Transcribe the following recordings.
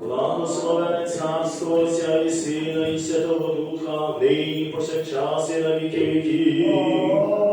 Благословене царство Отця і Сина, і Святого Духа, нині повсякчас і на віки віків.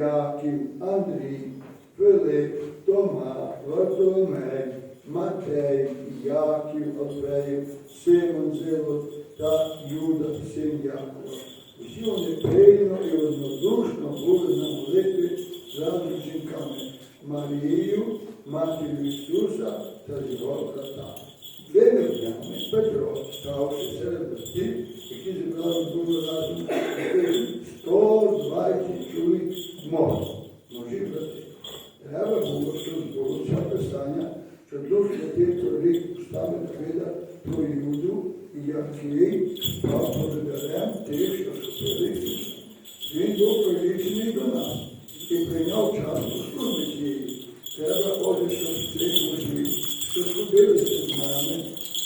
Яків, Андрій, Филип, Тома, Вартоломей, Матей, Яків, Алфеїв, Симон Зилот та Юда, син Якова. Усі вони пильно і однодушно були на молитві разом з жінками Марією, матір'ю Ісуса та його братами. Тими днями Петро, ставши серед батьків, які зібрали були разом, таких 120 чоловік мужі брати. Треба було, щоб збулося писання, що Дух Святий проліг устами Давида про Юду і який став повідарем тих, що схопили Ісуса. Він був прилічений до нас і прийняв частку служби цієї. Треба отже, щоб цих мужів, що схопилися з нами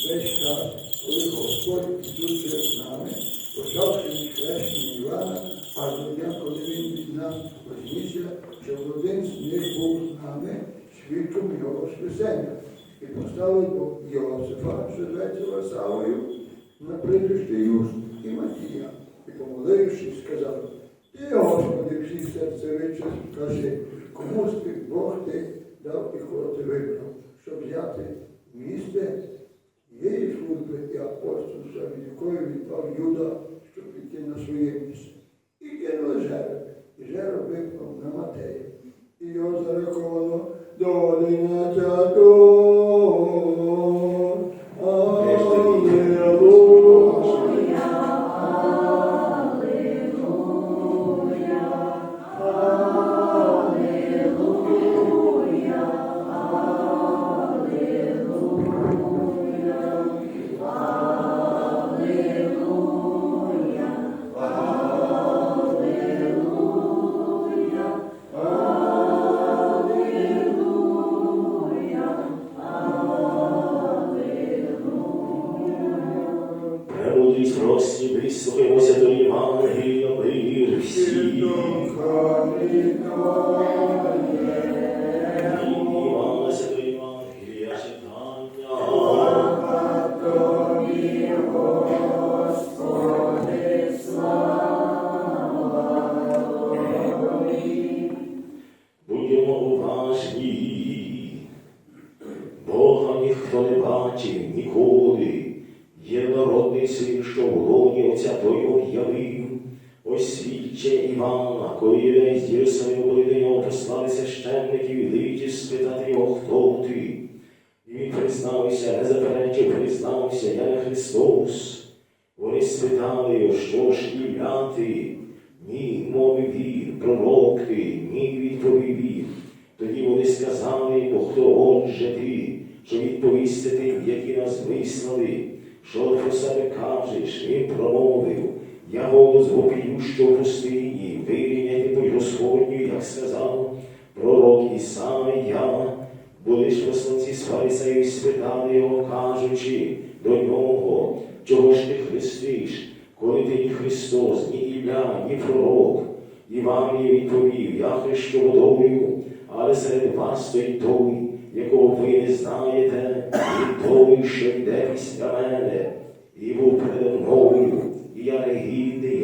весь час, коли Господь Ісус є з нами, почавши від хрещення Івана, аж до дня, коли він від нас вознісся, щоб один з них був з нами свідком його Воскресення. І поставив Йосифа, що зветься Васавою, на прізвище Юст і Матія. І помолившись, сказав, ти, Господи, всі серце речі, скажи, кому з Бог ти дав і кого ти вибрав, щоб взяти місце тієї служби і апостольства, від якої відпав Юда, щоб піти на своє отця об'явив. Ось свідче Івана, коли він з Єрусалиму були до нього послали священників і литі спитати його, хто ти. І він признався, не заперечив, признався, я не Христос. Вони спитали його, що ж ім'я ти? Ні, мовив він, пророк ти, ні, відповів він. Тоді вони сказали йому, хто отже ти, що відповісти тим, які нас вислали, що про себе кажеш, він промовив, я голос вопію, що в пустині, вирівняти путь Господню, як сказав пророк Ісая, були ж посланці з фарисеїв спитали його, кажучи до нього, чого ж ти хрестиш, коли ти ні Христос, ні Ілля, ні пророк. Іван їй відповів, я хрещу водою, але серед вас стоїть той, якого ви не знаєте, і той, що йде після мене, і був передо мною, і я не гідний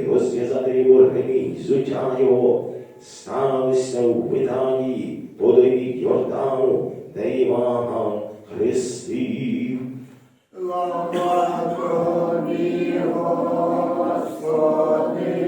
життя його сталися у Витанії, подиві Йордану, де Івана хрестив. Слава Господи,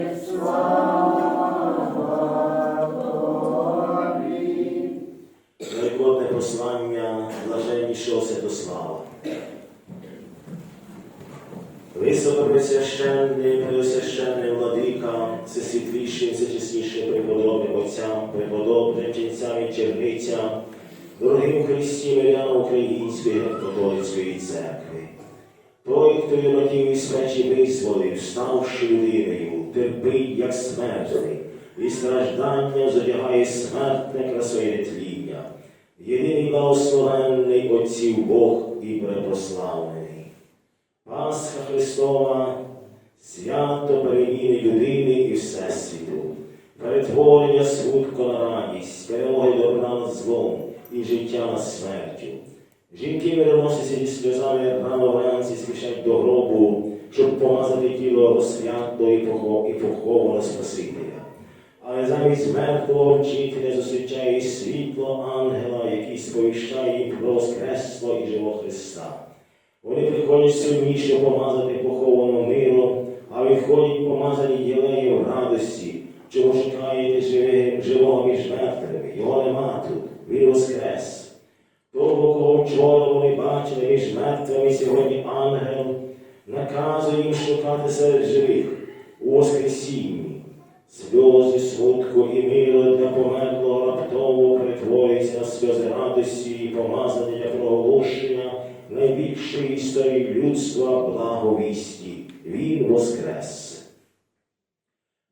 як смертний, і страждання задягає смертне красоє тління. Єдиний благословенний Отців Бог і препославлений. Пасха Христова, свято переміни людини і Всесвіту, перетворення смутку на радість, перемоги добра над злом і життя над смертю. Жінки мироносиці зі сльозами рано вранці спішать до гробу, щоб помазати тіло розп'ятого і похо- похованого Спасителя. Але замість мертвого вчителя зустрічає світло ангела, який сповіщає їм про воскресло і живого Христа. Вони приходять сильніше помазати поховану миром, а відходять помазані єлею в радості, чому шукаєте живе- живого між мертвими. Його нема тут, він воскрес. Того, кого вчора вони бачили між мертвими, сьогодні ангел наказує їм шукати серед живих Воскресінні. Сльози смутку і мило для померлого раптово перетворюються на сльози радості і помазання для проголошення найбільшої історії людства благовісті. Він воскрес.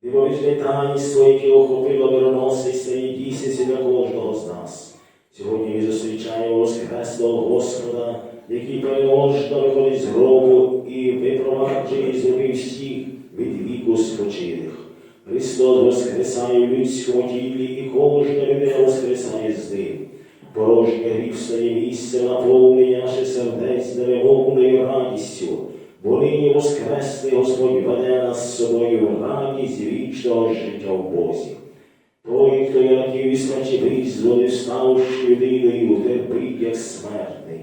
Дивовижне таїнство, яке охопило мироносець та її дійсниці для кожного з нас. Сьогодні ми зустрічаємо Воскреслого Господа, який переможно виходить з гробу і випроваджує з руки всіх від віку спочилих. Христос воскресає в тілі, і кожна людина воскресає з ним. Порожнє гріх стає місце наповнення наших сердець невимовною радістю, бо нині воскреслий Господь веде нас з собою радість вічного життя в Бозі. Той, хто юнаків і смерті визволив, ставши людиною, терпить, як смертний.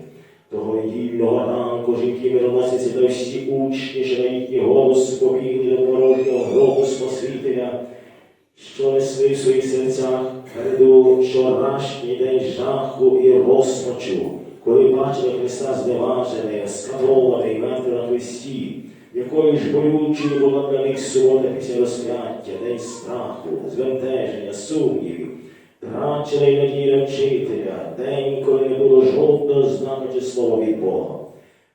Того недільного ранку жінки мироносиці та всі учні, що на їхній голос побігли до порожнього гробу Спасителя, що несли в своїх серцях переду вчорашній день жаху і розпачу, коли бачили Христа зневажений, скатований, мертвий на Христі, якою ж болючою була для них субота після розп'яття, день страху, збентеження, сумнівів, трачений надія вчителя, день, коли не було жодного знаку чи слова від Бога.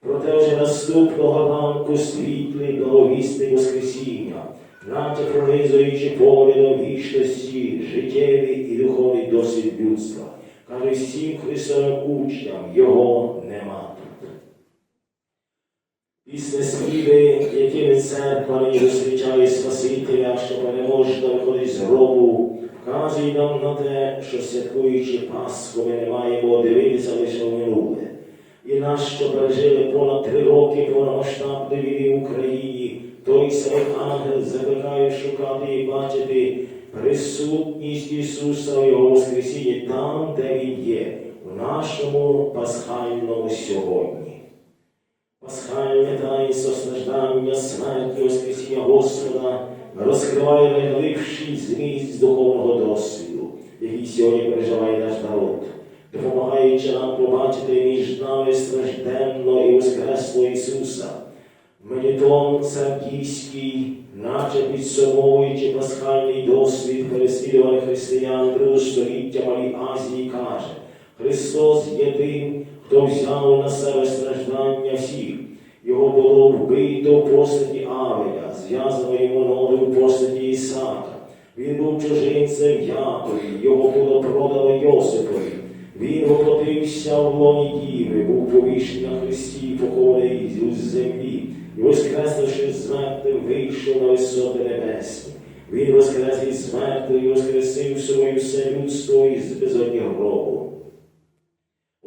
Проте вже наступного ранку світлий благовісний Воскресіння, наче пронизуючи поглядом вічності, життєвий і духовний досвід людства, каже всім Христовим учням, його нема тут. Після співи, якими церква нині зустрічає Спасителя, що переможно виходить з гробу, вказує нам на те, що святкуючи Пасху, ми не маємо дивитися лише в минуле. І нас, що пережили понад три роки повномасштабної війни в Україні, той самий ангел закликає шукати і бачити присутність Ісуса в Його Воскресінні там, де Він є, в нашому пасхальному сьогодні. Пасхальне таїнство страждання, смерті, Воскресіння Господа розкриває найглибший зміст духовного досвіду, який сьогодні переживає наш народ, допомагаючи нам побачити між нами стражденного і воскреслого Ісуса. Медітон Сардійський, наче підсумовуючи пасхальний досвід переслідуваних християн другого століття Малій Азії, каже, Христос є тим, хто взяв на себе страждання всіх. Його було вбито в постаті Авеля, ноги в постаті Ісака. Він був чужинцем Якові, його було продано Йосипові. Він воплотився в лоні Діви, був повішений на Христі, похований з землі, і воскреснувши з мертвих, вийшов на висоти небесні. Він воскрес із смертю і воскресив собою все людство із безодні гробу.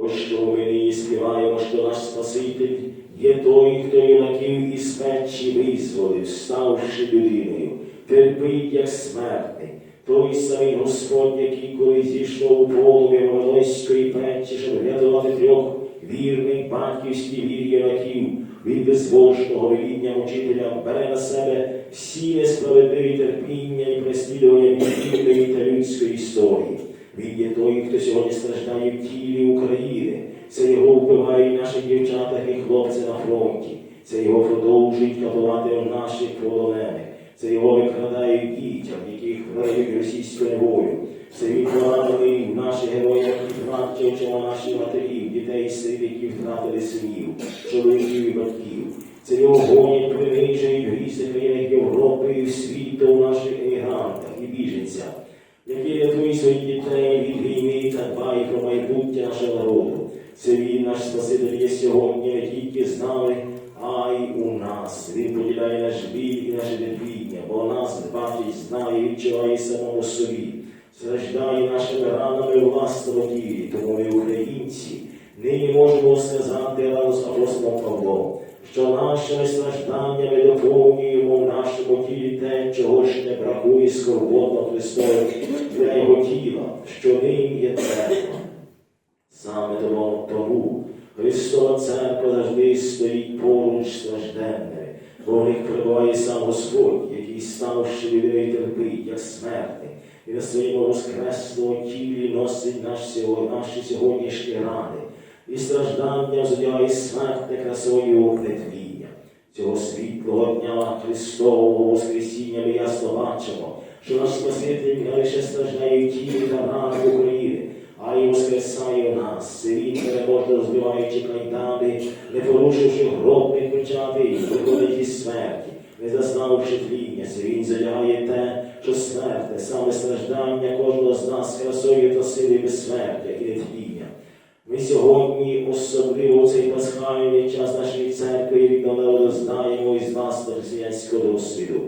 Ось що ми нині співаємо, що наш Спаситель є той, хто юнаків із печі визволив, ставши людиною, терпить, як смертний. Той самий Господь, який колись зійшов у полум'я Вавилонської печі, щоб врятувати трьох вірних батьківських вірі юнаків від безбожного веління учителя, бере на себе всі несправедливі терпіння і переслідування вільної та людської історії. Він є той, хто сьогодні страждає в тілі України. Це його вбивають наші дівчата і хлопці на фронті. Це його продовжують катувати наших полонених. Це його викрадають дітям, яких врають російською неволю. Це він поранений наших героїв, які втратили наших матерів, дітей сиріт, які втратили синів, чоловіків і батьків. Це його гонять, принижують в різних країнах Європи і світу наших емігрантах і біженцях, які рятують своїх дітей від війни та дбають про майбутнє нашого народу. Це він, наш Спаситель, є сьогодні не тільки з нами, а й у нас. Він поділяє наш біль і наше терпіння, бо нас бачить, знає, відчуває самому собі, страждає нашими ранами у власному тілі, тому ми, українці, нині можемо сказати разом з апостолом Павлом, що нашими стражданнями доповнюємо чого ж не бракує скорботно Христові для його тіла, що ним є церква. Саме тому, тому Христова церква завжди стоїть поруч стражденними, бо в них перебуває сам Господь, який ставши людей терпить, як смертний, і на своєму воскресному тілі носить наші сьогоднішні рани, і страждання задягає смертне красою нетління. Цього світлого дня Христового Воскресіння ми ясно бачимо, що наш Спаситель не лише страждає в тілі та ранах України, а й воскресає нас. Він переможно розбиваючи кайдани, не порушивши гробних печатей, виходить із смерті, не зазнавши тління. Це він задягає те, що смертне, саме страждання кожного з нас красою та силою безсмертя і нетління. Ми сьогодні, особливо цей пасхальний час нашої церкви, відомело знаємо із власного християнського досвіду.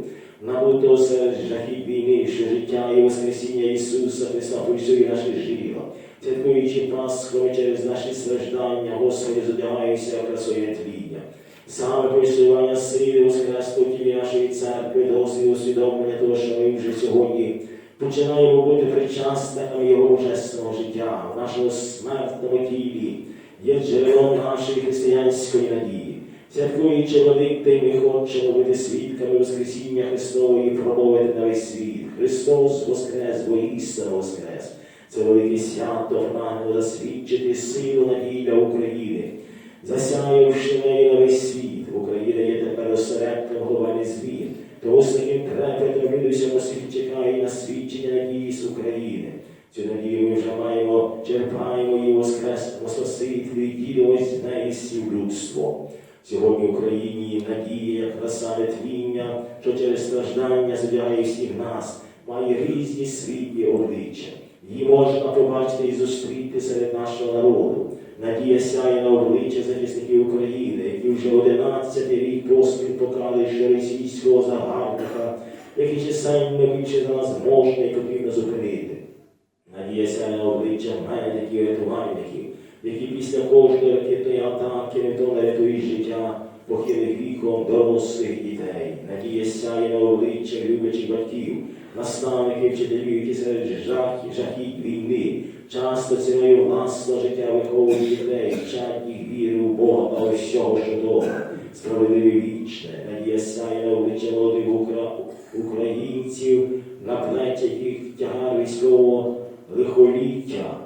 Набуто серед жахів війни, що життя і Воскресіння Ісуса Христа пульсує наше життя. Святкуючи Пасху через наші страждання, Господи, задягаємося красою твіння. Саме пульсування сили Воскресного тілі нашої церкви, досвід усвідомлення того, що ми вже сьогодні починаємо бути причасниками Його божественного життя, в нашому смертному тілі, є джерелом нашої християнської надії. Святкуючи Великдень, ми хочемо бути свідками Воскресіння Христового і промовити на весь світ. Христос Воскрес, бо істинно Воскрес. Це велике свято прагне засвідчити силу надії для України, засяявши неї на весь світ. Україна є тепер осередком глобальних змін. Тому з таким трепетом від усього світ чекає на свідчення надії з України. Цю надію ми вже маємо, черпаємо її воскресному Спасителю і ділимось з нею всім людство. Сьогодні в Україні надія, як краса творіння, що через страждання задягає всіх нас, має різні світлі обличчя. Її можна побачити і зустріти серед нашого народу. Надія сяє на обличчя захисників України, які вже 11 рік поспіль покрали ще російського загарбника, який чисельно більше за нас можна і потрібно зупинити. Надія сяє на обличчя медиків і рятувальників, які після кожної ракетної атаки не то рятують життя похилих віком дорослих дітей. Надія сяє обличчя люблячих батьків, наставників, вчителів, які серед жахів, жахів війни, часто ціною власного життя виховують дітей, вчать їх віри у Бога та усього, добре, справедливе вічне. Надія сяє обличчя молодих укра- українців, на плеті яких тягар військового лихоліття,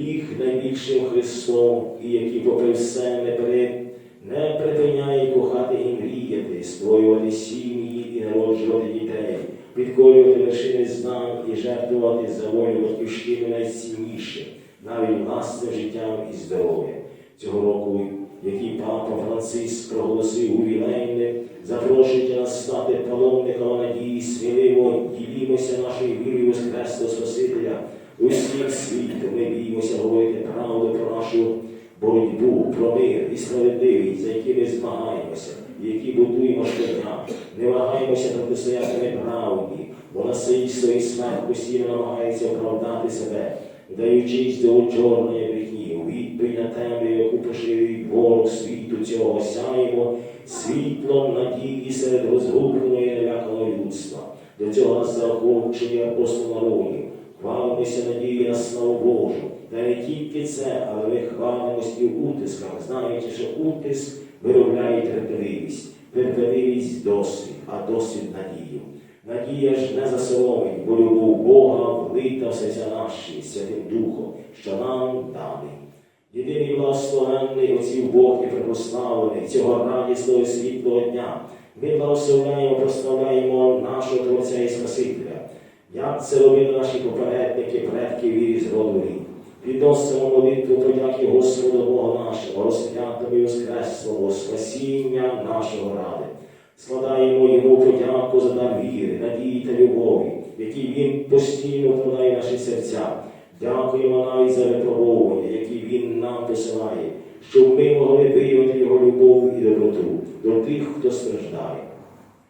ліг найбільшим Христом, і які, попри все, не, пере, не припиняє кохати і мріяти, створювати сім'ї і народжувати дітей, підкорювати вершини знань і жертвувати за волю батьківщини найцінніше, навіть власним життям і здоров'ям. Цього року, який папа Франциск проголосив у Вілейне, запрошуючи нас стати паломниками надії, сміливо ділімося нашою вірою Воскресного Спасителя. Усім світу ми біймося говорити правду про нашу боротьбу, про мир і справедливість, за які ми змагаємося, які будуємо щодня. Не вагаємося протистояти неправді, бо насильство і смерть постійно намагається оправдати себе, даючись до чорної брехні, у відповідь на темряву, яку поширює ворог світу цього сяємо, світлом надії серед розгубленої наляканого людства. До цього нас заохочує апостол народів. Хвалимося надії на славу Божу. Та не тільки це, але ми хвалимося і утисками, знаючи, що утиск виробляє терпеливість, терпеливість досвід, а досвід надію. Надія ж не засоломить, бо любов Бога влита в серця наші Святим Духом, що нам даний. Єдиний благословенний отців Бог і припославлений цього радісного світлого дня. Ми благословляємо, прославляємо нашого Творця і Спасителя. Як це робили наші попередники, предки вірі з роду. Підносимо молитву подяки Господу Бога нашого, розп'ятому і воскреслому, спасіння нашого ради. Складаємо йому подяку за дар віри, надії та любові, які він постійно вкладає наші серця. Дякуємо навіть за випробовування, які він нам посилає, щоб ми могли виявити його любов і доброту до тих, хто страждає.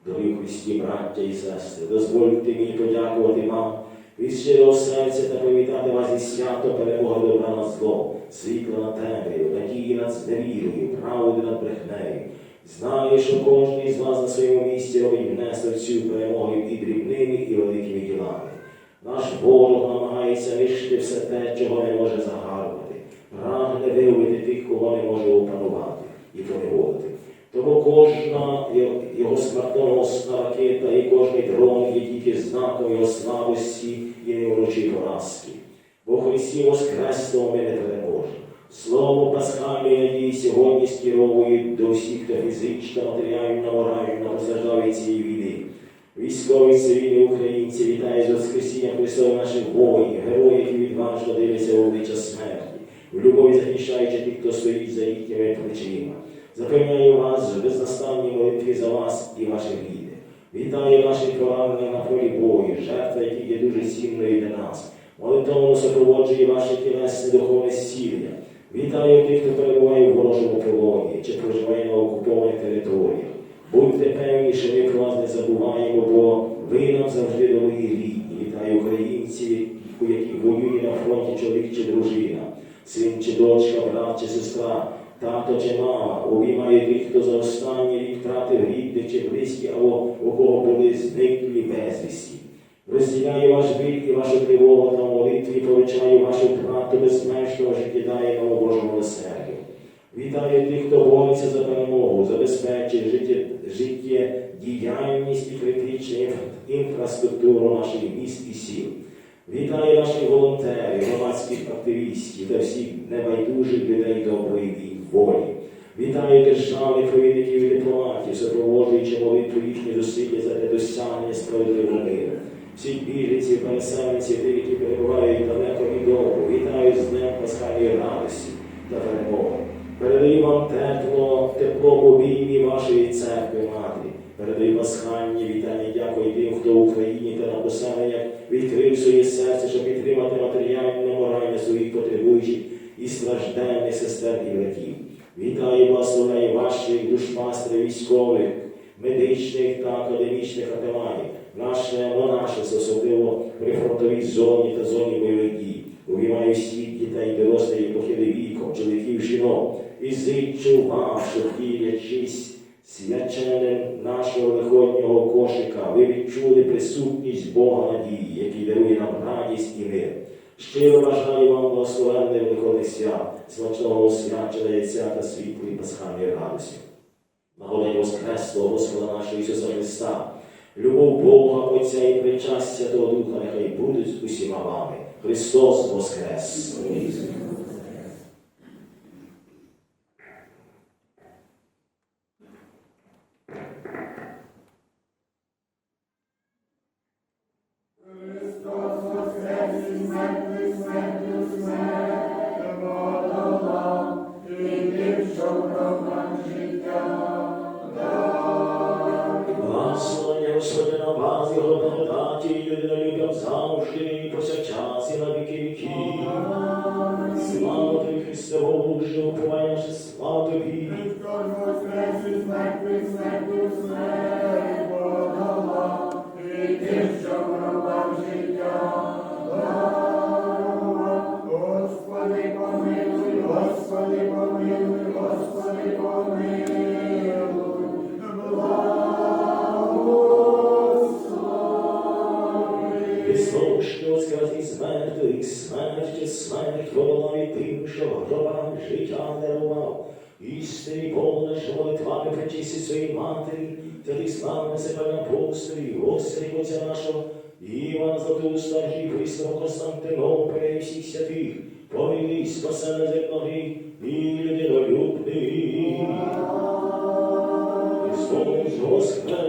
Дорогі Христі, браття і сестри, дозвольте мені подякувати вам від щирого серця та привітати вас із свято перемоги добра над злом, світла над темрявою, надії над зневірою, правди над брехнею. Знаю, що кожен із вас на своєму місці робить внесок цю перемогу і дрібними, і великими ділами. Наш ворог намагається нищити все те, чого не може загарбати, прагне виявити тих, кого не може опанувати і поневолити. Тому кожна його- смертоносна ракета і кожний дрон є тільки знаком його слабості і невручої поразки. Бо Христі Воскреслого ми не переможемо. Слово пасхальної надії сьогодні скеровує до всіх, хто фізично, матеріально, морально постраждав від цієї війни. Військові цивільні українці вітають з Воскресіння Христова наших воїнів, героїв, які відважно дивляться в обличчя смерті, в любові захищаючи тих, хто стоїть за їхніми плечима. Запевняю вас в безнастанній молитві за вас і ваших рідних. Вітаю ваших поранених на полі бою, жертва, які є дуже цінною для нас. Молитовно супроводжує ваше тілесне духовне зцілення. Вітаю тих, хто перебуває в ворожому полоні чи проживає на окупованих територіях. Будьте певні, що ми про вас не забуваємо, бо ви нам завжди дорогі рідні. Вітаю українців, у яких воює на фронті чоловік чи дружина, син чи дочка, брат чи сестра, тато чи мама. Обіймаю тих, хто за останній рік втратив рідних чи близьких, або у кого були зниклі безвісті. Розділяю ваш біль і вашу тривогу на молитві, повичаю вашу втрату безмежного життєдайного Божого милосердя. Вітаю тих, хто бореться за перемогу, забезпечує життє, життєдіяльність і критичну інфраструктуру наших міст і сіл. Вітаю наших волонтерів, громадських активістів та всіх небайдужих людей доброї ві- волі. Вітаю державних провідників і дипломатів, супроводжуючи молитву їхні зусилля за досягнення справедливого миру. Всіх біженців, переселенців, тих, які перебувають далеко і довго. Вітаю з Днем Пасхальної радості та перемоги. Передаю вам тепло, тепло обіймі вашої церкви матері. Передаю пасхальні вітання, дякую тим, хто в Україні та на поселеннях відкрив своє серце, щоб підтримати матеріально, морально своїх потребуючих і стражденних сестер і братів. Вітаю, благословляю ваших душпастерів військових, медичних та академічних катеманів, наше монашество, особливо при фронтовій зоні та зоні бойових дій. Увіймаю всіх дітей, дорослих і похилих віком, чоловіків, жінок, і зичу вам, щоб діячись свяченим нашого виходнього кошика, ви відчули присутність Бога надії, який дарує нам радість і мир. Щиро бажаю вам благословенне виходних свят, смачного освячення яйця та світлої пасхальної радості. Нагодою Воскресло Господа нашого Ісуса Христа, любов Бога, Отця і причастя Святого Духа, нехай будуть усіма вами. Христос Воскрес! Благодаті, і людинолюбям завжди, і повсякчас, і на віки віків. Слава тобі, Христе Боже, уповання наше, слава тобі. Господи, помилуй, Господи, помилуй, Господи, помилуй, з мертвих, смерть, смерть подолає тим, що гроба життя дарував. Істинні повна, що молитвами причисти своїй матері, та ти славне себе на апостолі, Господи Отця нашого, Івана Златуста, Архіпристого Константинополя і всіх святих, помилуй, спасе на земної і людинолюбний. Христос воскрес!